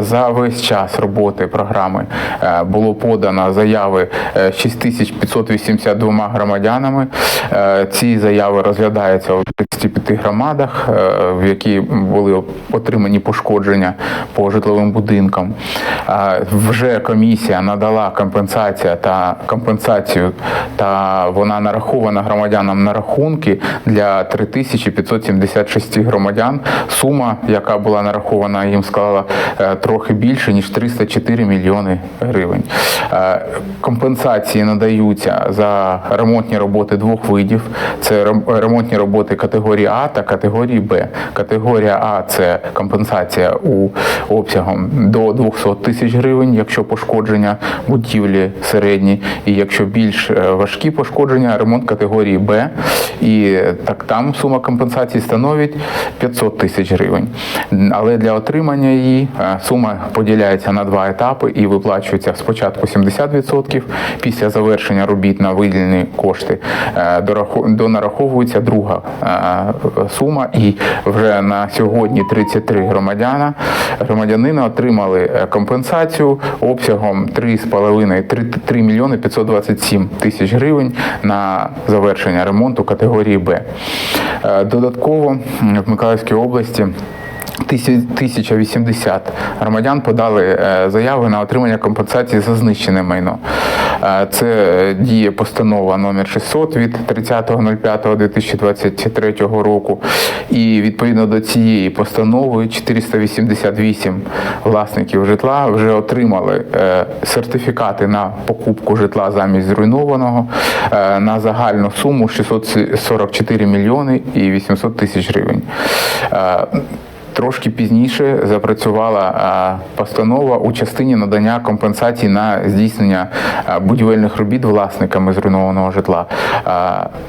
За весь час роботи програми е, було подано заяви е, 6582 громадянами. Е, Ці заяви розглядаються у 35 громадах, е, в які були отримані пошкодження по житловим будинкам. Е, Вже комісія надала компенсація та компенсацію, та вона нарахована громадянам на рахунки для 3576 громадян. Сума, яка була нарахована їм, склала е, трохи більше ніж 304 мільйони гривень. Е, Компенсації надаються за ремонтні роботи двох видів: це ремонтні роботи категорії А та категорії Б. Категорія А це компенсація у обсягом до 200 тисяч гривень, якщо пошкодження будівлі середні, і якщо більш е, важкі пошкодження, ремонт категорії Б. І так там сума компенсації становить 500 тисяч гривень. Але для отримання її е, сума поділяється на два етапи і виплачується спочатку 70%, після завершення робіт на виділені кошти е, донараховується друга е, сума. І вже на сьогодні 33 громадяна громадянина отримали е, компенсацію обсягом 3,5 3, 3 мільйони 527 тисяч гривень на завершення ремонту категорії Б. Додатково в Миколаївській області. Тисяч- 1080 громадян подали е, заяви на отримання компенсації за знищене майно. Е, Це діє постанова номер 600 від 30.05.2023 року. І відповідно до цієї постанови 488 власників житла вже отримали е, сертифікати на покупку житла замість зруйнованого на загальну суму 644 мільйони і 800 тисяч гривень. Трошки пізніше запрацювала постанова у частині надання компенсацій на здійснення будівельних робіт власниками зруйнованого житла.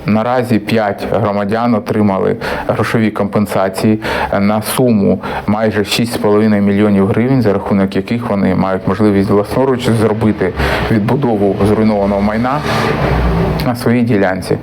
Наразі 5 громадян отримали грошові компенсації на суму майже 6,5 мільйонів гривень, за рахунок яких вони мають можливість власноруч зробити відбудову зруйнованого майна на своїй ділянці.